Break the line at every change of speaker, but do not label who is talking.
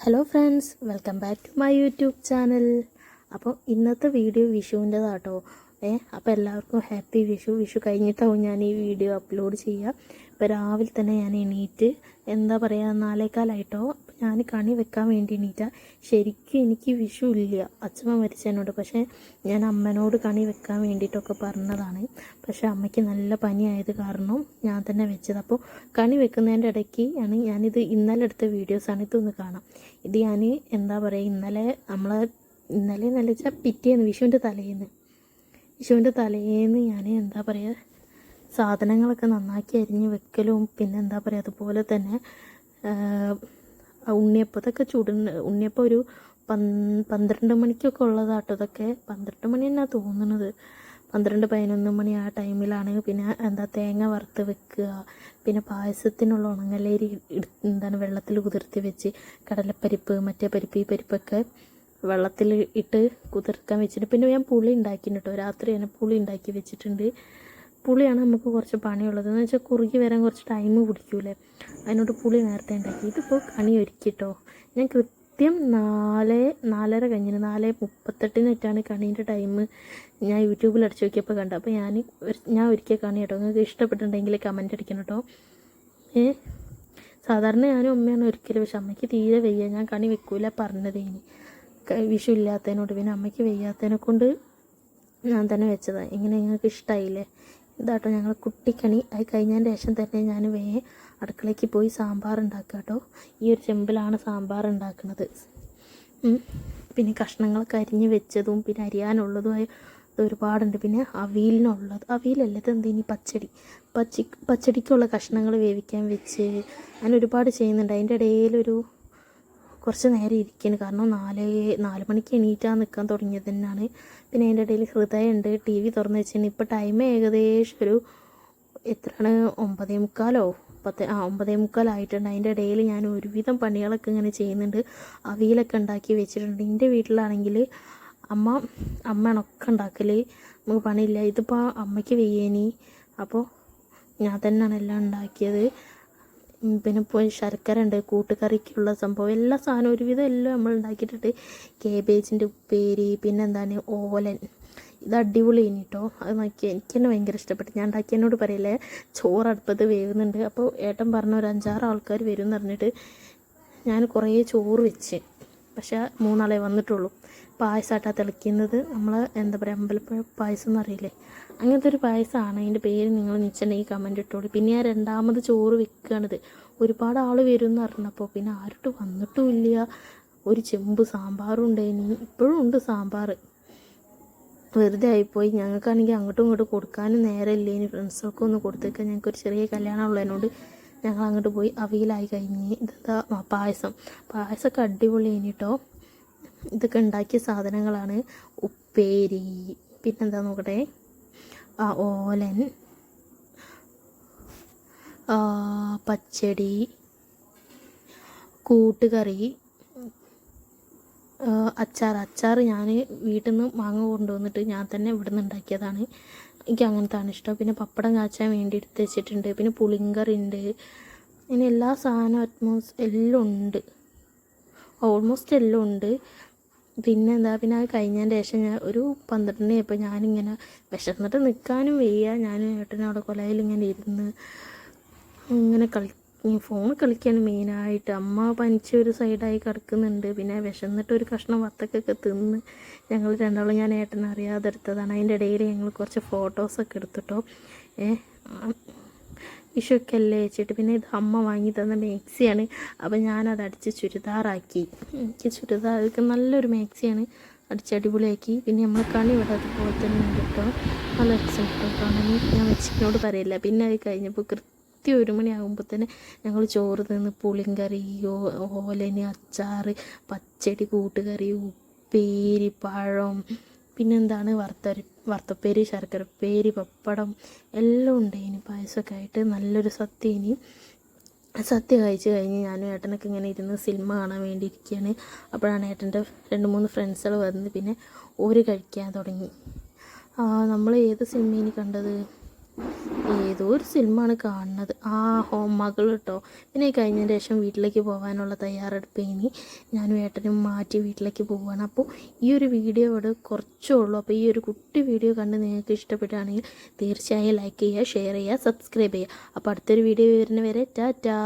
Hello friends welcome back to my YouTube channel അപ്പോൾ ഇന്നത്തെ video വിഷുവിന്റെതാട്ടോ ഏ അപ്പോൾ എല്ലാവർക്കും ഹാപ്പി വിഷു. വിഷു കഴിഞ്ഞിട്ടാവും ഞാൻ ഈ വീഡിയോ അപ്ലോഡ് ചെയ്യുക ഇപ്പോൾ രാവിലെ തന്നെ ഞാൻ എണീറ്റ് എന്താ പറയുക നാലേക്കാലായിട്ടോ ഞാൻ കണി വെക്കാൻ വേണ്ടി എണീറ്റ ശരിക്കും എനിക്ക് വിഷു ഇല്ല. അച്ഛമ്മ മരിച്ചതിനോട് പക്ഷേ ഞാൻ അമ്മനോട് കണി വെക്കാൻ വേണ്ടിയിട്ടൊക്കെ പറഞ്ഞതാണ്. പക്ഷേ അമ്മയ്ക്ക് നല്ല പനിയായത് കാരണം ഞാൻ തന്നെ വെച്ചത്. അപ്പോൾ കണി വെക്കുന്നതിന്റെ ഇടയ്ക്ക് ആണ് ഞാനിത് ഇന്നലെ എടുത്ത വീഡിയോസാണ് ഇതൊന്ന് കാണാം. ഇത് ഞാൻ എന്താ പറയുക ഇന്നലെ നമ്മൾ ഇന്നലെ നല്ല വെച്ചാൽ പിറ്റേന്ന് വിഷുവിന്റെ തലേന്ന്. വിഷുവിന്റെ തലേന്ന് ഞാൻ എന്താ പറയുക സാധനങ്ങളൊക്കെ നന്നാക്കി അരിഞ്ഞ് വെക്കലും പിന്നെ എന്താ പറയുക അതുപോലെ തന്നെ ഉണ്ണിയപ്പത്തൊക്കെ ചുടുന്ന ഉണ്ണിയപ്പം ഒരു പന്ത്രണ്ട് മണിക്കൊക്കെ ഉള്ളതാട്ടോ ഇതൊക്കെ. പന്ത്രണ്ട് മണി എന്നാ തോന്നുന്നത് പന്ത്രണ്ട് പതിനൊന്ന് മണി ആ ടൈമിലാണ്. പിന്നെ എന്താ തേങ്ങ വറുത്ത് വെക്കുക. പിന്നെ പായസത്തിനുള്ള ഉണങ്ങലേരി എന്താണ് വെള്ളത്തിൽ കുതിർത്തി വെച്ച് കടലപ്പരിപ്പ് മറ്റേ പരിപ്പ് ഈ പരിപ്പൊക്കെ വെള്ളത്തിൽ ഇട്ട് കുതിർക്കാൻ വെച്ചിട്ട്. പിന്നെ ഞാൻ പുളി ഉണ്ടാക്കിയിട്ടുണ്ട് കേട്ടോ. രാത്രി തന്നെ പുളി ഉണ്ടാക്കി വെച്ചിട്ടുണ്ട്. പുളിയാണ് നമുക്ക് കുറച്ച് പണിയുള്ളത്. എന്ന് വെച്ചാൽ കുറുകി വരാൻ കുറച്ച് ടൈം പിടിക്കൂലേ. അതിനോട് പുളി നേരത്തെ ഉണ്ടാക്കി. ഇതിപ്പോൾ കണി ഒരുക്കിട്ടോ. ഞാൻ കൃത്യം നാല് നാലര കഴിഞ്ഞിന് നാല് മുപ്പത്തെട്ടിനിട്ടാണ് കണീന്റെ ടൈം ഞാൻ യൂട്യൂബിൽ അടിച്ച് നോക്കിയപ്പോൾ കണ്ടു അപ്പോൾ ഞാൻ ഞാൻ ഒരുക്കിയ കണി കേട്ടോ നിങ്ങൾക്ക് ഇഷ്ടപ്പെട്ടിട്ടുണ്ടെങ്കിൽ കമന്റ് അടിക്കണം കേട്ടോ ഏ? സാധാരണ ഞാനും അമ്മയാണ് ഒരിക്കലും. പക്ഷെ അമ്മയ്ക്ക് തീരെ വയ്യ. ഞാൻ കണി വെക്കൂല പറഞ്ഞത് ഇനി. വിഷു ഇല്ലാത്തതിനോട്. പിന്നെ അമ്മയ്ക്ക് വയ്യാത്തതിനെ കൊണ്ട് ഞാൻ തന്നെ വെച്ചതാണ് ഇങ്ങനെ നിങ്ങൾക്ക് ഇഷ്ടമായില്ലേ ഇതാട്ടോ ഞങ്ങൾ കുട്ടിക്കണി. അത് കഴിഞ്ഞതിന്റെ ശേഷം തന്നെ ഞാൻ വേ അടുക്കളയ്ക്ക് പോയി സാമ്പാർ ഉണ്ടാക്കുക കേട്ടോ. ഈ ഒരു ചെമ്പിലാണ് സാമ്പാർ ഉണ്ടാക്കുന്നത്. പിന്നെ കഷ്ണങ്ങളൊക്കെ അരിഞ്ഞ് വെച്ചതും പിന്നെ അരിയാനുള്ളതുമായ ഒരുപാടുണ്ട്. പിന്നെ അവിയലിനുള്ളത് അവിയലല്ല ഇത് ഇനി പച്ചടി. പച്ചി പച്ചടിക്കുള്ള കഷ്ണങ്ങൾ വേവിക്കാൻ വെച്ച് അങ്ങനെ ഒരുപാട് ചെയ്യുന്നുണ്ട്. അതിന്റെ ഇടയിലൊരു കുറച്ച് നേരം ഇരിക്കുന്നു കാരണം നാല് നാല് മണിക്ക് എണീറ്റാൻ നിൽക്കാൻ തുടങ്ങിയത് തന്നെയാണ്. പിന്നെ അതിന്റെ ഇടയിൽ ഹൃദയമുണ്ട്. ടി വി തുറന്ന് വെച്ചിട്ടുണ്ട്. ഇപ്പോൾ ടൈം ഏകദേശം ഒരു എത്രയാണ്? ഒമ്പതേ മുക്കാലോ? പത്ത് ആ ഒമ്പതേ മുക്കാലായിട്ടുണ്ട്. അതിന്റെ ഇടയിൽ ഞാൻ ഒരുവിധം പണികളൊക്കെ ഇങ്ങനെ ചെയ്യുന്നുണ്ട്. അവിയലൊക്കെ ഉണ്ടാക്കി വെച്ചിട്ടുണ്ട്. എന്റെ വീട്ടിലാണെങ്കിൽ അമ്മ അമ്മയാണൊക്കെ ഉണ്ടാക്കൽ നമുക്ക് പണിയില്ല. ഇതിപ്പോൾ അമ്മയ്ക്ക് വെയ്യേനി. അപ്പോൾ ഞാൻ തന്നെയാണ് എല്ലാം ഉണ്ടാക്കിയത്. പിന്നെ പോയി ശർക്കര ഉണ്ട് കൂട്ടുകറിക്കുള്ള സംഭവം എല്ലാ സാധനവും ഒരുവിധം എല്ലാം നമ്മൾ ഉണ്ടാക്കിയിട്ടുണ്ട് കേബേജിന്റെ ഉപ്പേരി പിന്നെ എന്താണ് ഓലൻ. ഇത് അടിപൊളി കേട്ടോ അത് നോക്കി എനിക്ക് തന്നെ ഭയങ്കര ഇഷ്ടപ്പെട്ടു. ഞാൻ ഉണ്ടാക്കിയതിനോട് പറയില്ലേ ചോറ് അടുപ്പത്ത് വേവുന്നുണ്ട്. അപ്പോൾ ഏട്ടൻ പറഞ്ഞ ഒരു അഞ്ചാറ് ആൾക്കാർ വരും എന്ന് പറഞ്ഞിട്ട് ഞാൻ കുറേ ചോറ് വെച്ച്. പക്ഷേ മൂന്നാളെ വന്നിട്ടുള്ളൂ. പായസമായിട്ടാണ് തിളയ്ക്കുന്നത് നമ്മൾ എന്താ പറയുക അമ്പലപ്പുഴ പായസം എന്നറിയില്ലേ അങ്ങനത്തെ ഒരു പായസമാണ് അതിന്റെ പേര് നിങ്ങൾ നിശ്ചയുണ്ടെങ്കിൽ കമന്റ് ഇട്ടോളൂ. പിന്നെ ഞാൻ രണ്ടാമത് ചോറ് വെക്കുകയാണിത് ഒരുപാട് ആൾ വരും എന്ന് പറഞ്ഞപ്പോൾ പിന്നെ ആരോട്ട് വന്നിട്ടും ഇല്ല ഒരു ചെമ്പ് സാമ്പാറും ഇനി ഇപ്പോഴും ഉണ്ട് സാമ്പാർ വെറുതെ ആയിപ്പോയി. ഞങ്ങൾക്കാണെങ്കിൽ അങ്ങോട്ടും ഇങ്ങോട്ടും കൊടുക്കാനും നേരമില്ല ഇനി ഫ്രണ്ട്സൊക്കെ ഒന്ന് കൊടുത്തേക്കാൻ ഞങ്ങൾക്ക് ഒരു ചെറിയ കല്യാണം ഉള്ളതിനോട് ഞങ്ങൾ അങ്ങോട്ട് പോയി അവയിലായി കഴിഞ്ഞ്. ഇതാ പായസം. പായസമൊക്കെ അടിപൊളി കഴിഞ്ഞിട്ടോ ഇതൊക്കെ ഉണ്ടാക്കിയ സാധനങ്ങളാണ്. ഉപ്പേരി. പിന്നെന്താ നോക്കട്ടെ? ഓലൻ. പച്ചടി. കൂട്ടുകറി. അച്ചാർ. അച്ചാർ ഞാൻ വീട്ടിൽ നിന്ന് മാങ്ങ കൊണ്ടുവന്നിട്ട് ഞാൻ തന്നെ ഇവിടെ നിന്ന് ഉണ്ടാക്കിയതാണ്. എനിക്ക് അങ്ങനത്താണ് ഇഷ്ടം. പിന്നെ പപ്പടം കാച്ചാൻ വേണ്ടി എടുത്ത് വെച്ചിട്ടുണ്ട്. പിന്നെ പുളിങ്കറി ഉണ്ട്. ഇങ്ങനെ എല്ലാ സാധനവും അറ്റ്മോസ് എല്ലാം ഉണ്ട്. ഓൾമോസ്റ്റ് എല്ലാം ഉണ്ട്. പിന്നെ എന്താ പിന്നെ അത് കഴിഞ്ഞതിന്റെ ശേഷം ഞാൻ ഒരു പന്ത്രണ്ട് മണിയായപ്പോൾ ഞാനിങ്ങനെ വിശന്നിട്ട് നിൽക്കാനും വയ്യ. ഞാൻ ഏട്ടനും അവിടെ കൊലയിൽ ഇങ്ങനെ ഇരുന്ന് ഇങ്ങനെ കളി ഫോൺ കളിക്കാണ് മെയിനായിട്ട്. അമ്മ പനിച്ച് ഒരു സൈഡായി കിടക്കുന്നുണ്ട്. പിന്നെ വിശന്നിട്ട് ഒരു കഷ്ണം വത്തക്കൊക്കെ തിന്ന് ഞങ്ങൾ രണ്ടാളും ഞാൻ ഏട്ടനെ അറിയാതെ എടുത്തതാണ് അതിന്റെ ഇടയിൽ ഞങ്ങൾ കുറച്ച് ഫോട്ടോസൊക്കെ എടുത്തിട്ടോ. ഏ വിഷുവൊക്കെ അല്ലേ വെച്ചിട്ട് പിന്നെ ഇത് അമ്മ വാങ്ങി തന്ന മാക്സിയാണ്. അപ്പം ഞാനത് അടിച്ച് ചുരിദാറാക്കി. എനിക്ക് ചുരിദാർ ഇതൊക്കെ നല്ലൊരു മാക്സിയാണ്. അടിച്ച് അടിപൊളിയാക്കി. പിന്നെ നമ്മൾ കണി ഇവിടെ അതുപോലെ തന്നെ കേട്ടോ. നല്ല രസം ഞാൻ വെച്ചിനോട് പറയില്ല. പിന്നെ അത് കഴിഞ്ഞപ്പോൾ കൃത്യം ഒരു മണിയാകുമ്പോൾ തന്നെ ഞങ്ങൾ ചോറ് തിന്ന് പുളിങ്കറി ഓലന് അച്ചാറ് പച്ചടി കൂട്ടുകറി ഉപ്പേരി പഴം പിന്നെന്താണ് വറുത്തരി വറുത്തപ്പേരി ശർക്കരപ്പേരി പപ്പടം എല്ലാം ഉണ്ട് ഇനി പായസമൊക്കെ ആയിട്ട്. നല്ലൊരു സത്യ ഇനി. സത്യ കഴിച്ച് കഴിഞ്ഞ് ഞാനും ഏട്ടനൊക്കെ ഇങ്ങനെ ഇരുന്ന് സിനിമ കാണാൻ വേണ്ടി ഇരിക്കുകയാണ് അപ്പോഴാണ് ഏട്ടന്റെ രണ്ട് മൂന്ന് ഫ്രണ്ട്സുകൾ വന്ന് പിന്നെ ഓര് കഴിക്കാൻ തുടങ്ങി. നമ്മൾ ഏത് സിനിമ ഇനി കണ്ടത്? ഏതോ ഒരു സിനിമയാണ് കാണുന്നത്. ആ ഹോം മകൾ കേട്ടോ പിന്നെ ഈ കഴിഞ്ഞതിന് ശേഷം വീട്ടിലേക്ക് പോകാനുള്ള തയ്യാറെടുപ്പ് ഇനി ഞാനും ഏട്ടനും മാറ്റി വീട്ടിലേക്ക് പോവുകയാണ് അപ്പോൾ ഈ ഒരു വീഡിയോ ഇവിടെ കുറച്ചേ ഉള്ളൂ. അപ്പോൾ ഈ ഒരു കുട്ടി വീഡിയോ കണ്ട് നിങ്ങൾക്ക് ഇഷ്ടപ്പെട്ടാണെങ്കിൽ തീർച്ചയായും ലൈക്ക് ചെയ്യുക ഷെയർ ചെയ്യുക സബ്സ്ക്രൈബ് ചെയ്യുക. അപ്പോൾ അടുത്തൊരു വീഡിയോ വരുന്നവരെ ടാറ്റാ.